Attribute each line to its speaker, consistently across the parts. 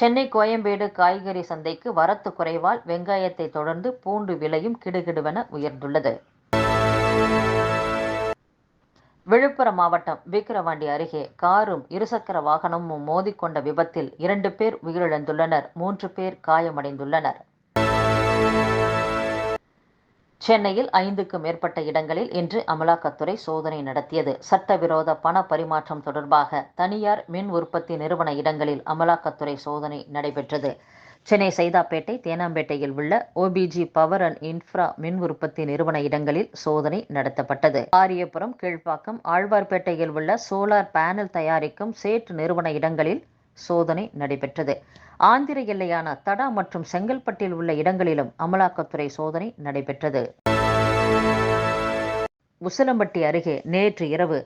Speaker 1: சென்னை கோயம்பேடு காய்கறி சந்தைக்கு வரத்து குறைவால் வெங்காயத்தை தொடர்ந்து பூண்டு விலையும் கிடுகிடுவென உயர்ந்துள்ளது விழுப்புரம் மாவட்டம் விக்கிரவாண்டி அருகே காரும் இருசக்கர வாகனமும் மோதிக்கொண்ட விபத்தில் இரண்டு பேர் உயிரிழந்துள்ளனர் மூன்று பேர் காயமடைந்துள்ளனர் சென்னையில் ஐந்துக்கும் மேற்பட்ட இடங்களில் இன்று அமலாக்கத்துறை சோதனை நடத்தியது சட்டவிரோத பண பரிமாற்றம் தொடர்பாக தனியார் மின் உற்பத்தி நிறுவன இடங்களில் அமலாக்கத்துறை சோதனை நடைபெற்றது சென்னை சைதாப்பேட்டை தேனாம்பேட்டையில் உள்ள ஓபிஜி பவர் அண்ட் இன்ஃப்ரா மின் உற்பத்தி நிறுவன இடங்களில் சோதனை நடத்தப்பட்டது ஆரியபுரம் கீழ்ப்பாக்கம் ஆழ்வார்பேட்டையில் உள்ள சோலார் பேனல் தயாரிக்கும் சேட் நிறுவன இடங்களில் சோதனை நடைபெற்றது ஆந்திர எல்லையான தடா மற்றும் செங்கல்பட்டில் உள்ள இடங்களிலும் அமலாக்கத்துறை சோதனை நடைபெற்றது உசிலம்பட்டி அருகே நேற்று இரவு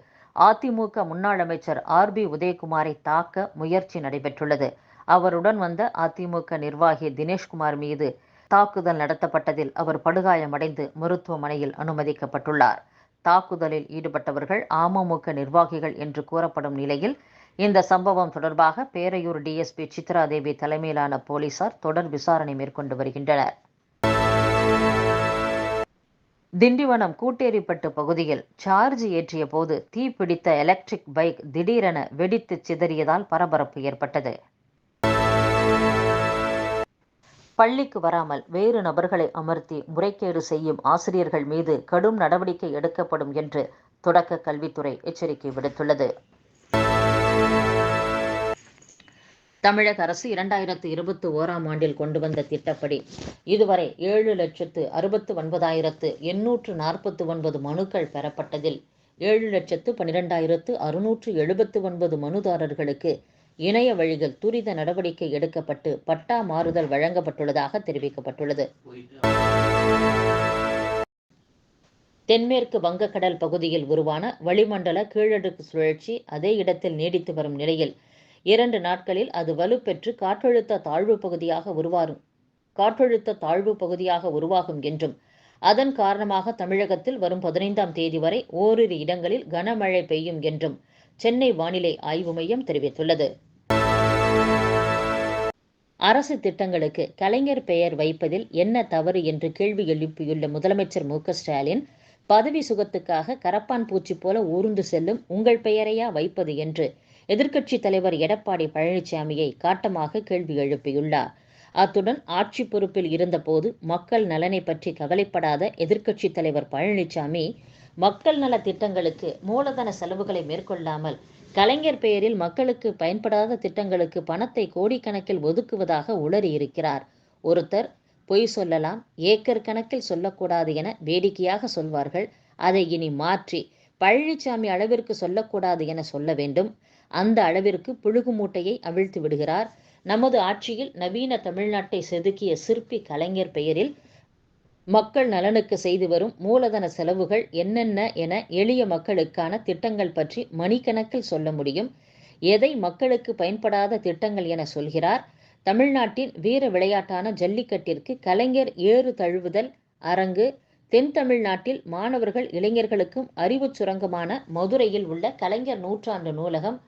Speaker 1: அதிமுக முன்னாள் அமைச்சர் ஆர் பி உதயகுமாரை தாக்க முயற்சி நடைபெற்றுள்ளது அவருடன் வந்த அதிமுக நிர்வாகி தினேஷ்குமார் மீது தாக்குதல் நடத்தப்பட்டதில் அவர் படுகாயமடைந்து மருத்துவமனையில் அனுமதிக்கப்பட்டுள்ளார் தாக்குதலில் ஈடுபட்டவர்கள் அமமுக நிர்வாகிகள் என்று கூறப்படும் நிலையில் இந்த சம்பவம் தொடர்பாக பேரையூர் டிஎஸ்பி சித்ராதேவி தலைமையிலான போலீசார் தொடர் விசாரணை மேற்கொண்டு வருகின்றனர் திண்டிவனம் கூட்டேரிப்பட்டு பகுதியில் சார்ஜ் ஏற்றிய போது தீப்பிடித்த எலக்ட்ரிக் பைக் திடீரென வெடித்து சிதறியதால் பரபரப்பு ஏற்பட்டது பள்ளிக்கு வராமல் வேறு நபர்களை அமர்த்தி முறைகேடு செய்யும் ஆசிரியர்கள் மீது கடும் நடவடிக்கை எடுக்கப்படும் என்று தொடக்க கல்வித்துறை எச்சரிக்கை விடுத்துள்ளது தமிழக அரசு இரண்டாயிரத்து இருபத்தி ஓராம் ஆண்டில் கொண்டு வந்த திட்டப்படி இதுவரை ஏழு லட்சத்து அறுபத்து ஒன்பதாயிரத்து எண்ணூற்று நாற்பத்தி ஒன்பது மனுக்கள் பெறப்பட்டதில் ஏழு லட்சத்து பன்னிரெண்டாயிரத்து அறுநூற்று எழுபத்து ஒன்பது மனுதாரர்களுக்கு இணைய வழிகள் துரித நடவடிக்கை எடுக்கப்பட்டு பட்டா மாறுதல் வழங்கப்பட்டுள்ளதாக தெரிவிக்கப்பட்டுள்ளது தென்மேற்கு வங்கக்கடல் பகுதியில் உருவான வளிமண்டல கீழடுக்கு சுழற்சி அதே இடத்தில் நீடித்து வரும் நிலையில் இரண்டு நாட்களில் அது வலுப்பெற்று காற்றழுத்த தாழ்வு பகுதியாக உருவாகும் காற்றழுத்த தாழ்வு பகுதியாக உருவாகும் என்றும் அதன் காரணமாக தமிழகத்தில் வரும் பதினைந்தாம் தேதி வரை ஓரிரு இடங்களில் கனமழை பெய்யும் என்றும் சென்னை வானிலை ஆய்வு மையம் தெரிவித்துள்ளது அரசு திட்டங்களுக்கு கலைஞர் பெயர் வைப்பதில் என்ன தவறு என்று கேள்வி எழுப்பியுள்ள முதலமைச்சர் மு ஸ்டாலின் பதவி சுகத்துக்காக கரப்பான் பூச்சி போல ஊர்ந்து செல்லும் உங்கள் பெயரையா வைப்பது என்று எதிர்க்கட்சித் தலைவர் எடப்பாடி பழனிசாமியை காட்டமாக கேள்வி எழுப்பியுள்ளார் அத்துடன் ஆட்சி பொறுப்பில் இருந்தபோது மக்கள் நலனை பற்றி கவலைப்படாத எதிர்க்கட்சித் தலைவர் பழனிசாமி மக்கள் நல திட்டங்களுக்கு மூலதன செலவுகளை மேற்கொள்ளாமல் கலைஞர் பெயரில் மக்களுக்கு பயன்படாத திட்டங்களுக்கு பணத்தை கோடிக்கணக்கில் ஒதுக்குவதாக உளறியிருக்கிறார் ஒருத்தர் பொய் சொல்லலாம் ஏக்கர் கணக்கில் சொல்லக்கூடாது என வேடிக்கையாக சொல்வார்கள் அதை இனி மாற்றி பழனிசாமி அளவிற்கு சொல்லக்கூடாது என சொல்ல வேண்டும் அந்த அளவிற்கு புழுகு மூட்டையை அவிழ்த்து விடுகிறார் நமது ஆட்சியில் நவீன தமிழ்நாட்டை செதுக்கிய சிற்பி கலைஞர் பெயரில் மக்கள் நலனுக்கு செய்து வரும் மூலதன செலவுகள் என்னென்ன என எளிய மக்களுக்கான திட்டங்கள் பற்றி மணிக்கணக்கில் சொல்ல முடியும் எதை மக்களுக்கு பயன்படாத திட்டங்கள் என சொல்கிறார் தமிழ்நாட்டின் வீர விளையாட்டான ஜல்லிக்கட்டிற்கு கலைஞர் ஏறு தழுவுதல் அரங்கு தென் தமிழ்நாட்டில் மாணவர்கள் இளைஞர்களுக்கும் அறிவுச் சுரங்கமான மதுரையில் உள்ள கலைஞர் நூற்றாண்டு நூலகம்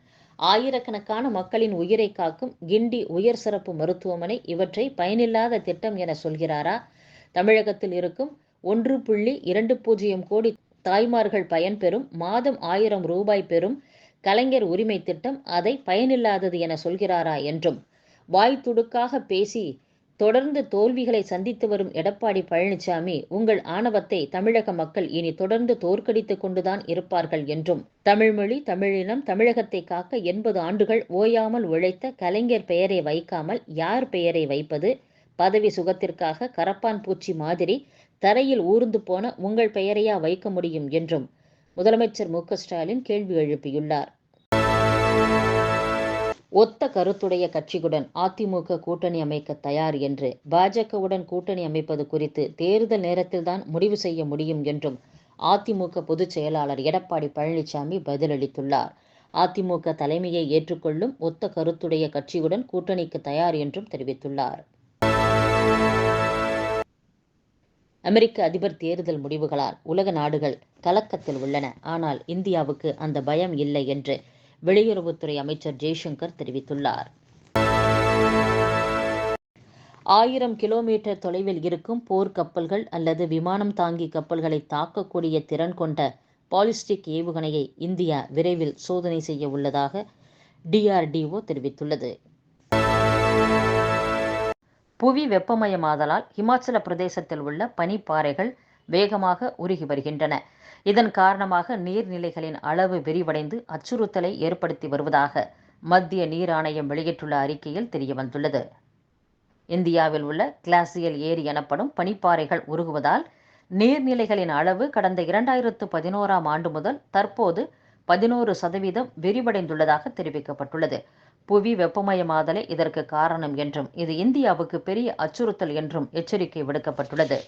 Speaker 1: ஆயிரக்கணக்கான மக்களின் உயிரை காக்கும் கிண்டி உயர் சிறப்பு மருத்துவமனை இவற்றை பயனில்லாத திட்டம் என சொல்கிறாரா தமிழகத்தில் இருக்கும் ஒன்று புள்ளி இரண்டு பூஜ்ஜியம் கோடி தாய்மார்கள் பயன்பெறும் மாதம் ஆயிரம் ரூபாய் பெறும் கலைஞர் உரிமை திட்டம் அதை பயனில்லாதது என சொல்கிறாரா என்றும் வாய் துடுக்காக பேசி தொடர்ந்து தோல்விகளை சந்தித்து வரும் எடப்பாடி பழனிசாமி உங்கள் ஆணவத்தை தமிழக மக்கள் இனி தொடர்ந்து தோற்கடித்துக் கொண்டுதான் இருப்பார்கள் என்றும் தமிழ்மொழி தமிழினம் தமிழகத்தை காக்க எண்பது ஆண்டுகள் ஓயாமல் உழைத்த கலைஞர் பெயரை வைக்காமல் யார் பெயரை வைப்பது பதவி சுகத்திற்காக கரப்பான் பூச்சி மாதிரி தரையில் ஊர்ந்து போன உங்கள் பெயரையா வைக்க முடியும் என்றும் முதலமைச்சர் மு ஸ்டாலின் கேள்வி எழுப்பியுள்ளார் ஒத்த கருத்துடைய கட்சிகளுடன் அதிமுக கூட்டணி அமைக்க தயார் என்று பாஜகவுடன் கூட்டணி அமைப்பது குறித்து தேர்தல் நேரத்தில்தான் முடிவு செய்ய முடியும் என்றும் அதிமுக பொதுச் செயலாளர் எடப்பாடி பழனிசாமி பதிலளித்துள்ளார் அதிமுக தலைமையை ஏற்றுக்கொள்ளும் ஒத்த கருத்துடைய கட்சியுடன் கூட்டணிக்கு தயார் என்றும் தெரிவித்துள்ளார் அமெரிக்க அதிபர் தேர்தல் முடிவுகளால் உலக நாடுகள் கலக்கத்தில் உள்ளன ஆனால் இந்தியாவுக்கு அந்த பயம் இல்லை என்று வெளியுறவுத்துறை அமைச்சர் ஜெய்சங்கர் தெரிவித்துள்ளார் ஆயிரம் கிலோமீட்டர் தொலைவில் இருக்கும் போர்க்கப்பல்கள் அல்லது விமானம் தாங்கி கப்பல்களை தாக்கக்கூடிய திறன் கொண்ட பாலிஸ்டிக் ஏவுகணையை இந்தியா விரைவில் சோதனை செய்ய உள்ளதாக டிஆர்டிஓ தெரிவித்துள்ளது புவி வெப்பமயமாதலால் இமாச்சல பிரதேசத்தில் உள்ள பனிப்பாறைகள் வேகமாக உருகி வருகின்றன இதன் காரணமாக நீர்நிலைகளின் அளவு விரிவடைந்து அச்சுறுத்தலை ஏற்படுத்தி வருவதாக மத்திய நீர் ஆணையம் வெளியிட்டுள்ள அறிக்கையில் தெரியவந்துள்ளது இந்தியாவில் உள்ள கிளாசியல் ஏரி எனப்படும் பனிப்பாறைகள் உருகுவதால் நீர்நிலைகளின் அளவு கடந்த இரண்டாயிரத்து பதினோராம் ஆண்டு முதல் தற்போது பதினோரு சதவீதம் விரிவடைந்துள்ளதாக தெரிவிக்கப்பட்டுள்ளது புவி வெப்பமயமாதலே இதற்கு காரணம் என்றும் இது இந்தியாவுக்கு பெரிய அச்சுறுத்தல் என்றும் எச்சரிக்கை விடுக்கப்பட்டுள்ளது